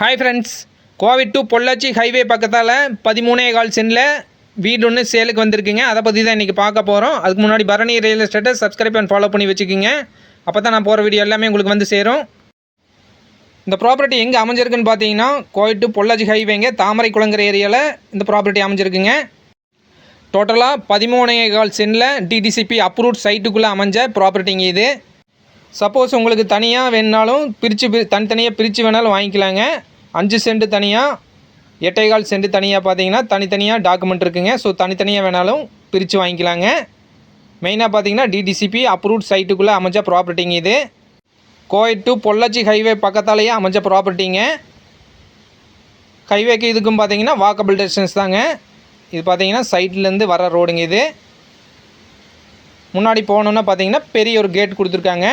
Hi friends Kovai to Pollachi highway பக்கத்தால் பதிமூணே கால் சென்னில் வீடு ஒன்று சேலுக்கு வந்திருக்குங்க. அதை பற்றி தான் இன்றைக்கி பார்க்க போகிறோம் அதுக்கு முன்னாடி பரணி ரியல் எஸ்டேட்டை சப்ஸ்கிரைப் அண்ட் ஃபாலோ பண்ணி வச்சுக்கோங்க. அப்போ தான் நான் போகிற வீடியோ எல்லாமே உங்களுக்கு வந்து சேரும். இந்த ப்ராப்பர்ட்டி எங்கே அமைஞ்சிருக்குன்னு பார்த்தீங்கன்னா கோவிட் டு பொள்ளாச்சி ஹைவேங்க தாமரை குளங்கிற ஏரியாவில் இந்த ப்ராப்பர்ட்டி அமைஞ்சிருக்குங்க. டோட்டலாக பதிமூணே கால் சென்னில் டிடிசிபி அப்ரூவ்ட் சைட்டுக்குள்ளே அமைஞ்ச ப்ராப்பர்ட்டிங்க இது. சப்போஸ் உங்களுக்கு தனியாக வேணுனாலும் பிரித்து பிரி தனித்தனியாக பிரித்து வேணாலும் வாங்கிக்கலாங்க. அஞ்சு சென்ட் தனியாக எட்டைகால் சென்ட் தனியாக பார்த்தீங்கன்னா தனித்தனியாக டாக்குமெண்ட் இருக்குங்க. ஸோ தனித்தனியாக வேணாலும் பிரித்து வாங்கிக்கலாங்க. மெயினாக பார்த்தீங்கன்னா டிடிசிபி அப்ரூவ்ட் சைட்டுக்குள்ளே அமைஞ்ச ப்ராப்பர்ட்டிங்க இது. கோயட் டு பொள்ளாச்சி ஹைவே பக்கத்தாலேயே அமைஞ்ச ப்ராப்பர்ட்டிங்க ஹைவேக்கு இதுக்கும் பார்த்தீங்கன்னா வாக்கபிள் டிஸ்டன்ஸ் தாங்க. இது பார்த்தீங்கன்னா சைட்லேருந்து வர ரோடுங்க இது. முன்னாடி போனோன்னா பார்த்தீங்கன்னா பெரிய ஒரு கேட் கொடுத்துருக்காங்க.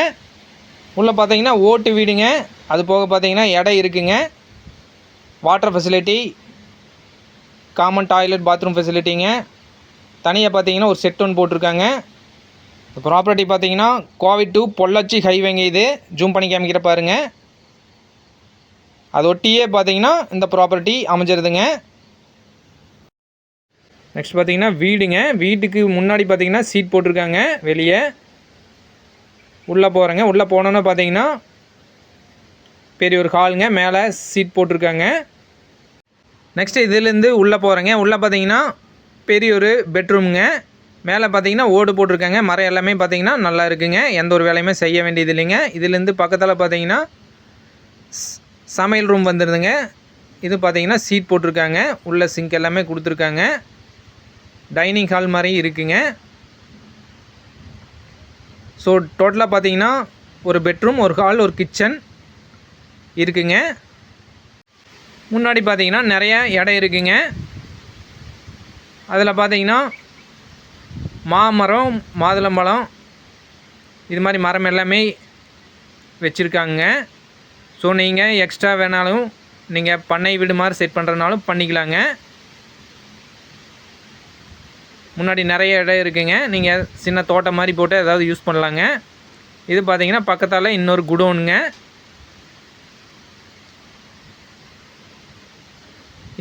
உள்ளே பார்த்தீங்கன்னா ஓட்டு வீடுங்க. அது போக பார்த்தீங்கன்னா இடம் இருக்குங்க. Water facility common toilet bathroom ஃபெசிலிட்டிங்க தனியாக பார்த்தீங்கன்னா ஒரு செட் ஒன்று போட்டிருக்காங்க. ப்ராப்பர்ட்டி பார்த்தீங்கன்னா கோவிட் டூ பொள்ளாச்சி ஹைவேங்க இது. ஜூம் பண்ணி காமிக்கிற பாருங்க. அது ஒட்டியே பார்த்தீங்கன்னா இந்த ப்ராப்பர்ட்டி அமைஞ்சிருதுங்க. நெக்ஸ்ட் பார்த்தீங்கன்னா வீடுங்க. வீட்டுக்கு முன்னாடி பார்த்தீங்கன்னா சீட் போட்டிருக்காங்க வெளியே. உள்ளே போகிறேங்க உள்ளே போனோன்னு பார்த்தீங்கன்னா பெரிய ஒரு ஹாலுங்க மேலே சீட் போட்டிருக்காங்க. நெக்ஸ்ட்டு இதுலேருந்து உள்ளே போகிறேங்க உள்ளே பார்த்தீங்கன்னா பெரிய ஒரு பெட்ரூமுங்க மேலே பார்த்தீங்கன்னா ஓடு போட்டிருக்காங்க. மரம் எல்லாமே பார்த்தீங்கன்னா நல்லா இருக்குங்க. எந்த ஒரு வேலையுமே செய்ய வேண்டியது இல்லைங்க. இதுலேருந்து பக்கத்தில் பார்த்தீங்கன்னா சமையல் ரூம் வந்துருதுங்க. இது பார்த்தீங்கன்னா சீட் போட்டிருக்காங்க. உள்ள சிங்க் எல்லாமே கொடுத்துருக்காங்க. டைனிங் ஹால் மாதிரி இருக்குங்க. ஸோ டோட்டலாக பார்த்தீங்கன்னா ஒரு பெட்ரூம் ஒரு ஹால் ஒரு கிச்சன் இருக்குங்க. முன்னாடி பார்த்தீங்கன்னா நிறைய இடம் இருக்குங்க. அதில் பார்த்தீங்கன்னா மாமரம் மாதுளம்பழம் இது மாதிரி மரம் எல்லாமே வச்சுருக்காங்க. ஸோ நீங்கள் எக்ஸ்ட்ரா வேணாலும் நீங்கள் பண்ணை வீடு மாதிரி செட் பண்ணுறதுனாலும் பண்ணிக்கலாங்க. முன்னாடி நிறைய இடம் இருக்குங்க. நீங்கள் சின்ன தோட்டம் மாதிரி போட்டு ஏதாவது யூஸ் பண்ணலாங்க. இது பார்த்தீங்கன்னா பக்கத்தால் இன்னொரு குடோனுங்க.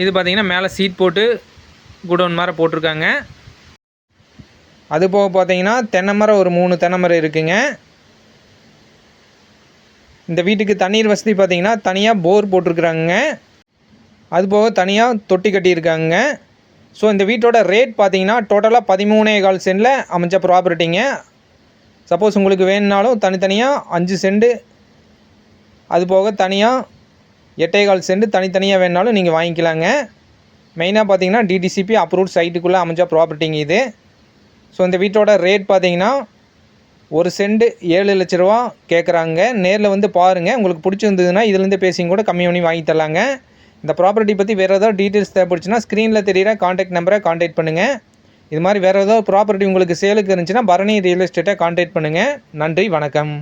இது பார்த்தீங்கன்னா மேலே சீட் போட்டு குடோன் மாதிரி போட்டிருக்காங்க. அது போக பார்த்தீங்கன்னா தென்னை மரம் ஒரு மூணு தென்னை மரம் இருக்குங்க. இந்த வீட்டுக்கு தண்ணீர் வசதி பார்த்தீங்கன்னா தனியாக போர் போட்டிருக்குறாங்க அது போக தனியாக தொட்டி கட்டியிருக்காங்க. ஸோ இந்த வீட்டோட ரேட் பார்த்தீங்கன்னா டோட்டலாக பதிமூணே கால் சென்டில் அமைஞ்ச ப்ராப்பர்ட்டிங்க சப்போஸ் உங்களுக்கு வேணும்னாலும் தனித்தனியாக அஞ்சு சென்டு. அது போக தனியாக எட்டே கால் சென்ட் தனித்தனியாக வேணாலும் நீங்கள் வாங்கிக்கலாங்க. மெயினாக பார்த்தீங்கன்னா டிடிசிபி அப்ரூவ்ட் சைட்டுக்குள்ளே அமைஞ்ச ப்ராப்பர்ட்டிங்க இது. ஸோ இந்த வீட்டோட ரேட் பார்த்தீங்கன்னா ஒரு செண்டு ஏழு லட்ச ரூபா கேட்குறாங்க நேரில் வந்து பாருங்கள் உங்களுக்கு பிடிச்சிருந்ததுன்னா இதுலேருந்து பேசிங்க கூட கம்மி பண்ணி வாங்கி தரலாங்க. இந்த ப்ராப்பர்ட்டி பற்றி வேறு ஏதாவது டீட்டெயில்ஸ் தேவைப்படுச்சுன்னா ஸ்க்ரீனில் தெரியிற காண்டாக்ட் நம்பரை காண்டாக்ட் பண்ணுங்கள் இது மாதிரி வேறு ஏதாவது ப்ராப்பர்ட்டி உங்களுக்கு சேலுக்கு இருந்துச்சுன்னா பரணி ரியல் எஸ்டேட்டை காண்டாக்ட் பண்ணுங்கள் நன்றி வணக்கம்.